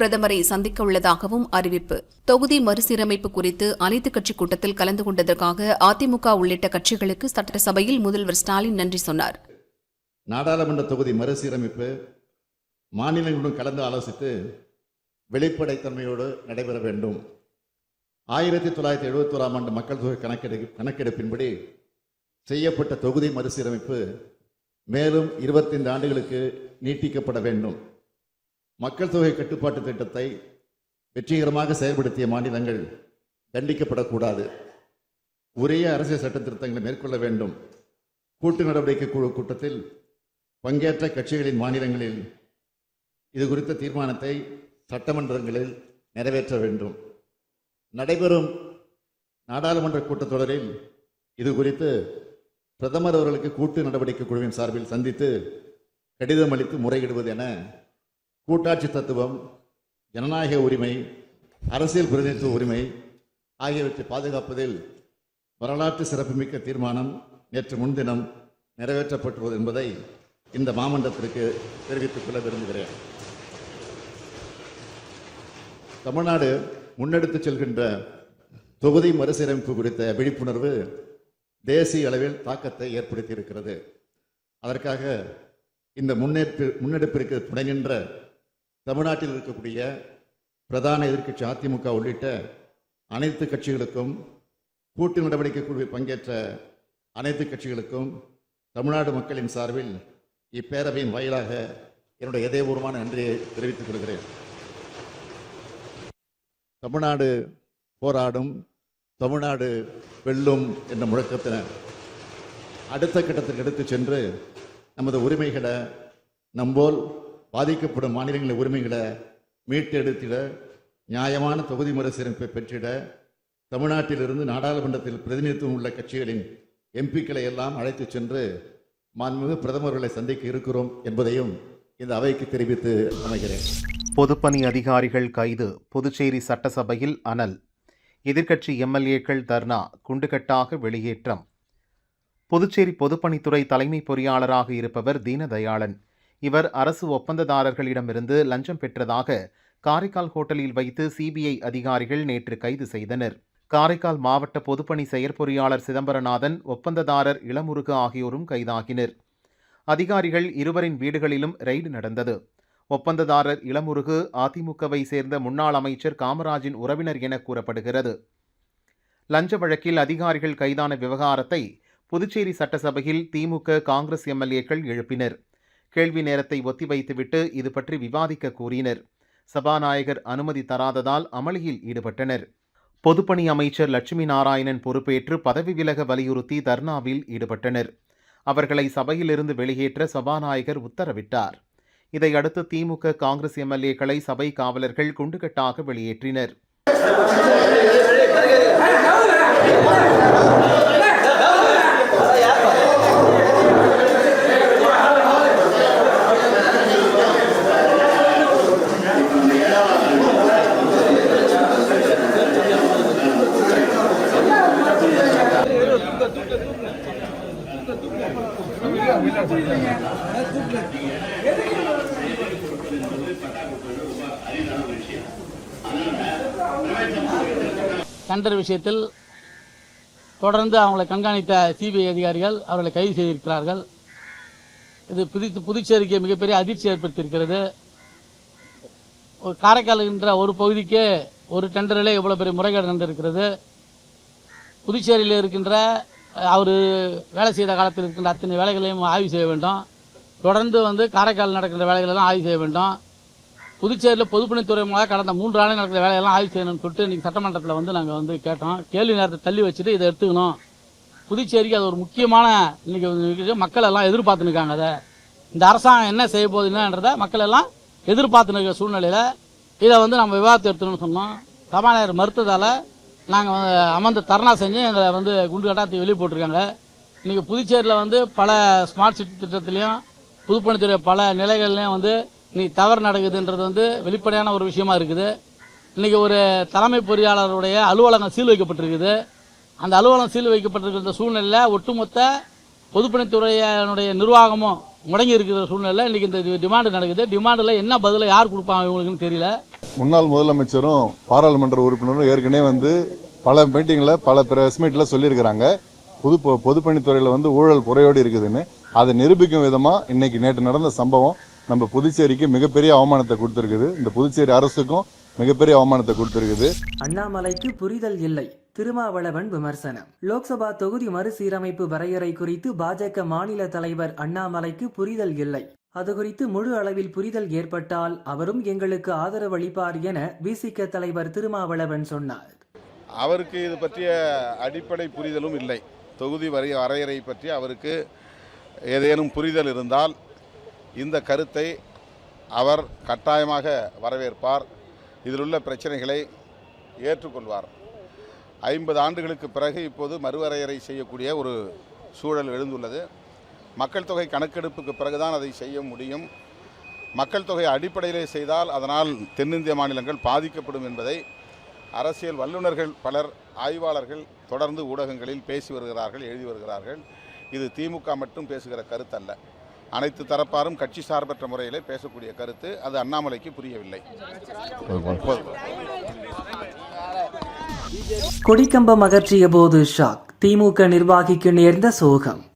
பிரதமரை சந்திக்க உள்ளதாகவும் அறிவிப்பு. தொகுதி மறுசீரமைப்பு குறித்து அனைத்துக் கட்சி கூட்டத்தில் கலந்து கொண்டதற்காக அதிமுக உள்ளிட்ட கட்சிகளுக்கு சட்டசபையில் முதல்வர் ஸ்டாலின் நன்றி சொன்னார். நாடாளுமன்ற தொகுதி மறுசீரமைப்பு மாநிலங்களுடன் கலந்து ஆலோசித்து வெளிப்படைத்தன்மையோடு நடைபெற வேண்டும். ஆயிரத்தி தொள்ளாயிரத்தி எழுபத்தோராம் ஆண்டு மக்கள் தொகை கணக்கெடு கணக்கெடுப்பின்படி செய்யப்பட்ட தொகுதி மறுசீரமைப்பு மேலும் இருபத்தைந்து ஆண்டுகளுக்கு நீட்டிக்கப்பட வேண்டும். மக்கள் தொகை கட்டுப்பாட்டு திட்டத்தை வெற்றிகரமாக செயல்படுத்திய மாநிலங்கள் தண்டிக்கப்படக்கூடாது. உரிய அரசியல் சட்ட திருத்தங்களை மேற்கொள்ள வேண்டும். கூட்டு நடவடிக்கை குழு கூட்டத்தில் பங்கேற்ற கட்சிகளின் மாநிலங்களில் இது குறித்த தீர்மானத்தை சட்டமன்றங்களில் நிறைவேற்ற வேண்டும். நடைபெறும் நாடாளுமன்ற கூட்டத்தொடரில் இது குறித்து பிரதமர் அவர்களுக்கு கூட்டு நடவடிக்கை குழுவின் சார்பில் சந்தித்து கடிதம் அளித்து முறையிடுவது என கூட்டாட்சி தத்துவம் ஜனநாயக உரிமை அரசியல் பிரதிநிதித்துவ உரிமை ஆகியவற்றை பாதுகாப்பதில் வரலாற்று சிறப்புமிக்க தீர்மானம் நேற்று முன்தினம் நிறைவேற்றப்பட்டுள்ளது என்பதை இந்த மாமன்றத்திற்கு தெரிவித்துக் கொள்ள விரும்புகிறேன். தமிழ்நாடு முன்னெடுத்துச் செல்கின்ற தொகுதி மறுசீரமைப்பு குறித்த விழிப்புணர்வு தேசிய அளவில் தாக்கத்தை ஏற்படுத்தியிருக்கிறது. அதற்காக இந்த முன்னேற்பு முன்னெடுப்பிற்கு துணை நின்ற தமிழ்நாட்டில் இருக்கக்கூடிய பிரதான எதிர்க்கட்சி அதிமுக உள்ளிட்ட அனைத்து கட்சிகளுக்கும் கூட்டு நடவடிக்கை குழுவில் பங்கேற்ற அனைத்து கட்சிகளுக்கும் தமிழ்நாடு மக்களின் சார்பில் இப்பேரவையின் வாயிலாக என்னுடைய இதயபூர்வமான நன்றியை தெரிவித்துக் கொள்கிறேன். தமிழ்நாடு போராடும் தமிழ்நாடு வெல்லும் என்ற முழக்கத்தினர் அடுத்த கட்டத்திற்கு எடுத்து சென்று நமது உரிமைகளை நம்போல் பாதிக்கப்படும் மாநிலங்களின் உரிமைகளை மீட்டெடுத்திட நியாயமான தொகுதி மறுசீரமைப்பை பெற்றிட தமிழ்நாட்டிலிருந்து நாடாளுமன்றத்தில் பிரதிநிதித்துவம் உள்ள கட்சிகளின் எம்பிக்களை எல்லாம் அழைத்துச் சென்று மாண்புமிகு பிரதமர்களை சந்திக்க இருக்கிறோம் என்பதையும் இந்த அவைக்கு தெரிவித்து அமைகிறேன். பொதுப்பணி அதிகாரிகள் கைது புதுச்சேரி சட்டசபையில் அனல். எதிர்க்கட்சி எம்எல்ஏக்கள் தர்ணா குண்டுகட்டாக வெளியேற்றம். புதுச்சேரி பொதுப்பணித்துறை தலைமை பொறியாளராக இருப்பவர் தீனதயாளன். இவர் அரசு ஒப்பந்ததாரர்களிடமிருந்து லஞ்சம் பெற்றதாக காரைக்கால் ஹோட்டலில் வைத்து சிபிஐ அதிகாரிகள் நேற்று கைது செய்தனர். காரைக்கால் மாவட்ட பொதுப்பணி செயற்பொறியாளர் சிதம்பரநாதன் ஒப்பந்ததாரர் இளமுருகு ஆகியோரும் கைதாகினர். அதிகாரிகள் இருவரின் வீடுகளிலும் ரெய்டு நடந்தது. ஒப்பந்ததாரர் இளமுருகு அதிமுகவை சேர்ந்த முன்னாள் அமைச்சர் காமராஜின் உறவினர் என கூறப்படுகிறது. லஞ்ச வழக்கில் அதிகாரிகள் கைதான விவகாரத்தை புதுச்சேரி சட்டசபையில் திமுக காங்கிரஸ் எம்எல்ஏக்கள் எழுப்பினர். கேள்வி நேரத்தை ஒத்திவைத்துவிட்டு இது பற்றி விவாதிக்க கூறினர். சபாநாயகர் அனுமதி தராததால் அமளியில் ஈடுபட்டனர். பொதுப்பணி அமைச்சர் லட்சுமி நாராயணன் பொறுப்பேற்று பதவி விலக வலியுறுத்தி தர்ணாவில் ஈடுபட்டனர். அவர்களை சபையிலிருந்து வெளியேற்ற சபாநாயகர் உத்தரவிட்டார். இதையடுத்து திமுக காங்கிரஸ் எம்எல்ஏக்களை சபை காவலர்கள் குண்டுகட்டாக வெளியேற்றினர். டெண்டர் விஷயத்தில் தொடர்ந்து அவங்களை கண்காணித்த சிபிஐ அதிகாரிகள் அவர்களை கைது செய்திருக்கிறார்கள். இது புது புதுச்சேரிக்கு மிகப்பெரிய அதிர்ச்சி ஏற்படுத்தியிருக்கிறது. ஒரு காரைக்கால் என்ற ஒரு பகுதிக்கே ஒரு டெண்டரிலே இவ்வளோ பெரிய முறைகேடு நடந்திருக்கிறது. புதுச்சேரியில் இருக்கின்ற அவர் வேலை செய்த காலத்தில் இருக்கின்ற அத்தனை வேலைகளையும் ஆய்வு செய்ய வேண்டும். தொடர்ந்து வந்து காரைக்கால் நடக்கின்ற வேலைகளெல்லாம் ஆய்வு செய்ய வேண்டும். புதுச்சேரியில் பொதுப்பணித்துறை மூலம் கடந்த மூன்று ஆண்டு நடக்கிற வேலையெல்லாம் ஆய்வு செய்யணும்னு சொல்லிட்டு இன்றைக்கி சட்டமன்றத்தில் வந்து நாங்கள் வந்து கேட்டோம். கேள்வி நேரத்தை தள்ளி வச்சுட்டு இதை எடுத்துக்கணும். புதுச்சேரிக்கு அது ஒரு முக்கியமான இன்றைக்கி மக்கள் எல்லாம் எதிர்பார்த்துன்னு இருக்காங்க அதை. இந்த அரசாங்கம் என்ன செய்ய போகுதுன்றத மக்கள் எல்லாம் எதிர்பார்த்துன்னு இருக்கிற சூழ்நிலையில் இதை வந்து நம்ம விவாதத்தை எடுத்துக்கணும்னு சொன்னோம். சபாநாயகர் மறுத்ததால் நாங்கள் அமர்ந்து தர்ணா செஞ்சு எங்களை வந்து குண்டு கட்டாத்தி வெளியே போட்டிருக்காங்க. இன்றைக்கி புதுச்சேரியில் வந்து பல ஸ்மார்ட் சிட்டி திட்டத்திலையும் புதுப்பணித்துறை பல நிலைகள்லையும் வந்து இன்றைக்கி தவறு நடக்குதுன்றது வந்து வெளிப்படையான ஒரு விஷயமா இருக்குது. இன்றைக்கி ஒரு தலைமை பொறியாளருடைய அலுவலகம் சீல் வைக்கப்பட்டிருக்குது. அந்த அலுவலகம் சீல் வைக்கப்பட்டிருக்கிற சூழ்நிலையில் ஒட்டுமொத்த பொதுப்பணித்துறையினுடைய நிர்வாகமும் முடங்கி இருக்கிற சூழ்நிலையில் இன்றைக்கி இந்த டிமாண்டு நடக்குது. டிமாண்டில் என்ன பதிலை யார் கொடுப்பாங்க இவங்களுக்குன்னு தெரியல. முன்னாள் முதலமைச்சரும் பாராளுமன்ற உறுப்பினரும் ஏற்கனவே வந்து பல மீட்டிங்கில் பல பிரஸ் மீட்டில் சொல்லியிருக்கிறாங்க. பொது பொதுப்பணித்துறையில் வந்து ஊழல் குறையோடு இருக்குதுன்னு. அதை நிரூபிக்கும் விதமாக இன்னைக்கு நேற்று நடந்த சம்பவம் நம்ம புதுச்சேரிக்கு மிகப்பெரிய அவமானத்தை கொடுத்துருக்குது. இந்த புதுச்சேரி அரசுக்கும் மிகப்பெரிய அவமானத்தை கொடுத்துருக்குது. அண்ணாமலைக்கு புரிதல் இல்லை. திருமாவளவன் விமர்சனம். லோக்சபா தொகுதி மறுசீரமைப்பு வரையறை குறித்து பாஜக மாநில தலைவர் அண்ணாமலைக்கு புரிதல் இல்லை. அது குறித்து முழு அளவில் புரிதல் ஏற்பட்டால் அவரும் எங்களுக்கு ஆதரவு அளிப்பார் என விசிக தலைவர் திருமாவளவன் சொன்னார். அவருக்கு இது பற்றிய அடிப்படை புரிதலும் இல்லை. தொகுதி வரை வரையறை பற்றி அவருக்கு ஏதேனும் புரிதல் இருந்தால் இந்த கருத்தை அவர் கட்டாயமாக வரவேற்பார். இதில் உள்ள பிரச்சனைகளை ஏற்றுக்கொள்வார். ஐம்பது ஆண்டுகளுக்கு பிறகு இப்போது மறுவரையறை செய்யக்கூடிய ஒரு சூழல் எழுந்துள்ளது. மக்கள் தொகை கணக்கெடுப்புக்கு பிறகுதான் அதை செய்ய முடியும். மக்கள் தொகை அடிப்படையிலே செய்தால் அதனால் தென்னிந்திய மாநிலங்கள் பாதிக்கப்படும் என்பதை அரசியல் வல்லுநர்கள் பலர் ஆய்வாளர்கள் தொடர்ந்து ஊடகங்களில் பேசி வருகிறார்கள் எழுதி வருகிறார்கள். இது திமுக மட்டும் பேசுகிற கருத்தல்ல. அனைத்து தரப்பாரும் கட்சி சார்பற்ற முறையிலே பேசக்கூடிய கருத்து அது அண்ணாமலைக்கு புரியவில்லை. கொடிக்கம்பம் அகற்றிய போது ஷாக். திமுக நிர்வாகிக்கு நேர்ந்த சோகம்.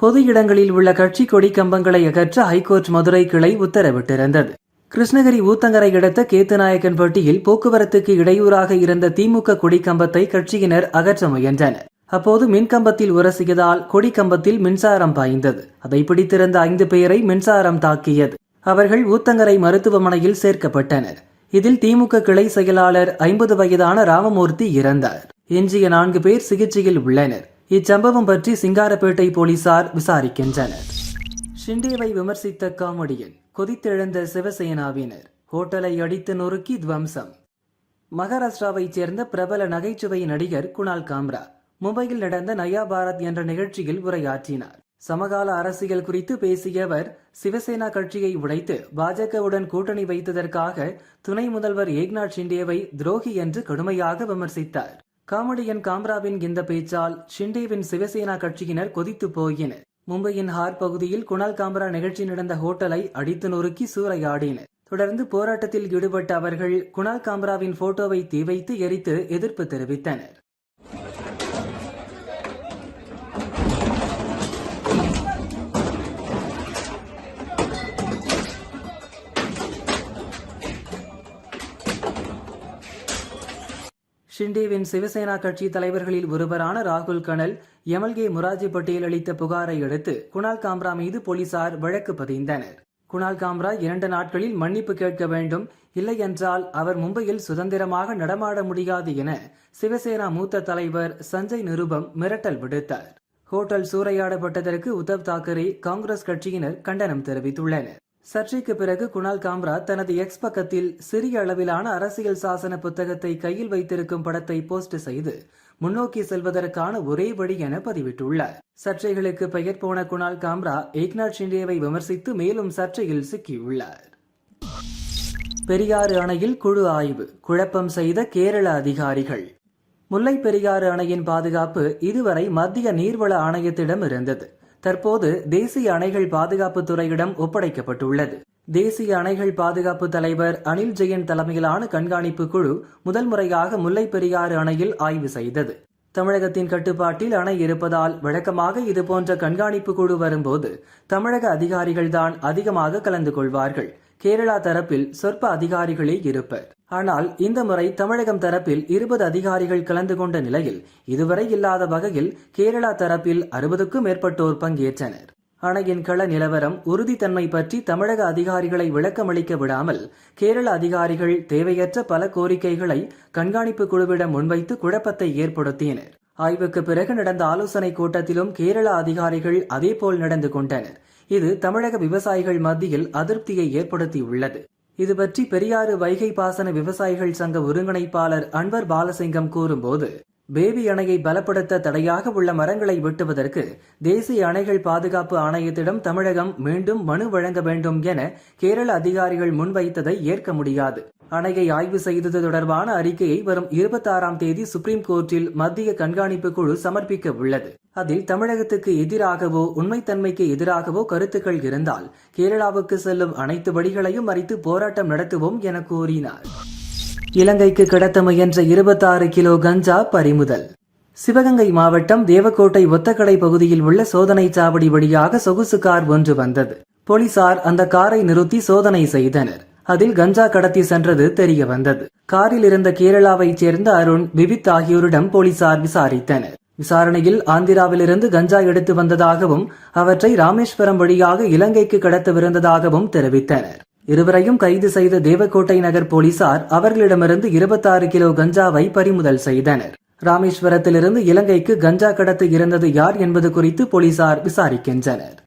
பொது இடங்களில் உள்ள கட்சி கொடி கம்பங்களை அகற்ற ஹைகோர்ட் மதுரை கிளை உத்தரவிட்டிருந்தது. கிருஷ்ணகிரி ஊத்தங்கரை அடுத்த கேத்துநாயக்கன்பட்டியில் போக்குவரத்துக்கு இடையூறாக இருந்த திமுக கொடிக்கம்பத்தை கட்சியினர் அகற்ற முயன்றனர். அப்போது மின்கம்பத்தில் உரசியதால் கொடிக்கம்பத்தில் மின்சாரம் பாய்ந்தது. அதை பிடித்திருந்த ஐந்து பேரை மின்சாரம் தாக்கியது. அவர்கள் ஊத்தங்கரை மருத்துவமனையில் சேர்க்கப்பட்டனர். இதில் திமுக கிளை செயலாளர் ஐம்பது வயதான ராமமூர்த்தி இறந்தார். எஞ்சிய நான்கு பேர் சிகிச்சையில் உள்ளனர். இச்சம்பவம் பற்றி சிங்காரப்பேட்டை போலீசார் விசாரிக்கின்றனர். ஷிண்டேவை விமர்சித்த காமெடியன் கொதித்தெழுந்த சிவசேனாவினர் ஹோட்டலை அடித்து நொறுக்கி துவம்சம். மகாராஷ்டிராவைச் சேர்ந்த பிரபல நகைச்சுவை நடிகர் குணால் காம்ரா மும்பையில் நடந்த நயா பாரத் என்ற நிகழ்ச்சியில் உரையாற்றினார். சமகால அரசியல் குறித்து பேசிய அவர் சிவசேனா கட்சியை உடைத்து பாஜகவுடன் கூட்டணி வைத்ததற்காக துணை முதல்வர் ஏக்நாத் ஷிண்டேவை துரோகி என்று கடுமையாக விமர்சித்தார். காமெடியன் காம்ராவின் இந்த பேச்சால் ஷிண்டேவின் சிவசேனா கட்சியினர் கொதித்து போயினர் மும்பையின் ஹார் பகுதியில் குணால் காம்ரா நிகழ்ச்சி நடந்த ஹோட்டலை அடித்து நொறுக்கி சூறையாடினர் தொடர்ந்து போராட்டத்தில் ஈடுபட்ட அவர்கள் குணால் காம்ராவின் போட்டோவை தீ வைத்து எரித்து எதிர்ப்பு தெரிவித்தனர். ஷிண்டேவின் சிவசேனா கட்சி தலைவர்களில் ஒருவரான ராகுல் கனல் எம்எல்ஏ முராஜி பட்டேல் அளித்த புகாரை அடுத்து குணால் காம்ரா மீது போலீசார் வழக்கு பதிந்தனர். குணால் காம்ரா இரண்டு நாட்களில் மன்னிப்பு கேட்க வேண்டும் இல்லை என்றால் அவர் மும்பையில் சுதந்திரமாக நடமாட முடியாது என சிவசேனா மூத்த தலைவர் சஞ்சய் நிருபம் மிரட்டல் விடுத்தார். ஹோட்டல் சூறையாடப்பட்டதற்கு உத்தவ் தாக்கரே காங்கிரஸ் கட்சியினர் கண்டனம் தெரிவித்துள்ளனர். சர்ச்சைக்கு பிறகு குணால் காம்ரா தனது எக்ஸ் பக்கத்தில் சிறிய அளவிலான அரசியல் சாசன புத்தகத்தை கையில் வைத்திருக்கும் படத்தை போஸ்ட் செய்து முன்னோக்கி செல்வதற்கான ஒரே வழி என பதிவிட்டுள்ளார். சர்ச்சைகளுக்கு பெயர் போன குணால் காம்ரா ஏக்நாத் ஷிண்டேவை விமர்சித்து மேலும் சர்ச்சையில் சிக்கியுள்ளார். பெரியாறு அணையில் குழு ஆய்வு குழப்பம் செய்த கேரள அதிகாரிகள். முல்லை பெரியாறு அணையின் பாதுகாப்பு இதுவரை மத்திய நீர்வள ஆணையத்திடம் இருந்தது. தற்போது தேசிய அணைகள் பாதுகாப்பு துறையிடம் ஒப்படைக்கப்பட்டுள்ளது. தேசிய அணைகள் பாதுகாப்பு தலைவர் அனில் ஜெயன் தலைமையிலான கண்காணிப்பு குழு முதல் முறையாக முல்லை பெரியாறு அணையில் ஆய்வு செய்தது. தமிழகத்தின் கட்டுப்பாட்டில் அணை இருப்பதால் வழக்கமாக இதுபோன்ற கண்காணிப்பு குழு வரும்போது தமிழக அதிகாரிகள்தான் அதிகமாக கலந்து கொள்வார்கள். கேரளா தரப்பில் சொற்ப அதிகாரிகளே இருப்பர். ஆனால் இந்த முறை தமிழகம் தரப்பில் இருபது அதிகாரிகள் கலந்து கொண்ட நிலையில் இதுவரை இல்லாத வகையில் கேரளா தரப்பில் அறுபதுக்கும் மேற்பட்டோர் பங்கேற்றனர். அணையின் கள நிலவரம் உறுதித்தன்மை பற்றி தமிழக அதிகாரிகளை விளக்கமளிக்க விடாமல் கேரள அதிகாரிகள் தேவையற்ற பல கோரிக்கைகளை கண்காணிப்பு குழுவிடம் முன்வைத்து குழப்பத்தை ஏற்படுத்தினர். ஆய்வுக்கு பிறகு நடந்த ஆலோசனை கூட்டத்திலும் கேரள அதிகாரிகள் அதேபோல் நடந்து கொண்டனர். இது தமிழக விவசாயிகள் மத்தியில் அதிருப்தியை ஏற்படுத்தியுள்ளது. இது பற்றி பெரியாறு வைகை பாசன விவசாயிகள் சங்க ஒருங்கிணைப்பாளர் அன்வர் பாலசிங்கம் கூறும்போது பேபி அணையை பலப்படுத்த தடையாக உள்ள மரங்களை வெட்டுவதற்கு தேசிய அணைகள் பாதுகாப்பு ஆணையத்திடம் தமிழகம் மீண்டும் மனு வழங்க வேண்டும் என கேரள அதிகாரிகள் முன்வைத்ததை ஏற்க முடியாது. அணையை ஆய்வு செய்தது தொடர்பான அறிக்கையை வரும் இருபத்தாறாம் தேதி சுப்ரீம் கோர்ட்டில் மத்திய கண்காணிப்பு குழு சமர்ப்பிக்க உள்ளது. அதில் தமிழகத்துக்கு எதிராகவோ உண்மைத்தன்மைக்கு எதிராகவோ கருத்துக்கள் இருந்தால் கேரளாவுக்கு செல்லும் அனைத்து வழிகளையும் மறித்து போராட்டம் நடத்துவோம் என கூறினார். இலங்கைக்கு கடத்த முயன்ற இருபத்தாறு கிலோ கஞ்சா பறிமுதல். சிவகங்கை மாவட்டம் தேவக்கோட்டை ஒத்தக்கடை பகுதியில் உள்ள சோதனை சாவடி வழியாக சொகுசு கார் ஒன்று வந்தது. போலீசார் அந்த காரை நிறுத்தி சோதனை செய்தனர். அதில் கஞ்சா கடத்தி சென்றது தெரிய வந்தது காரில் இருந்த கேரளாவைச் சேர்ந்த அருண் விவித் ஆகியோரிடம் போலீசார் விசாரித்தனர். விசாரணையில் ஆந்திராவிலிருந்து கஞ்சா எடுத்து வந்ததாகவும் அவற்றை ராமேஸ்வரம் வழியாக இலங்கைக்கு கடத்தவிருந்ததாகவும் தெரிவித்தனர். இருவரையும் கைது செய்த தேவக்கோட்டை நகர் போலீசார் அவர்களிடமிருந்து இருபத்தாறு கிலோ கஞ்சாவை பறிமுதல் செய்தனர். ராமேஸ்வரத்திலிருந்து இலங்கைக்கு கஞ்சா கடத்த இருந்தது யார் என்பது குறித்து போலீசார் விசாரிக்கின்றனர்.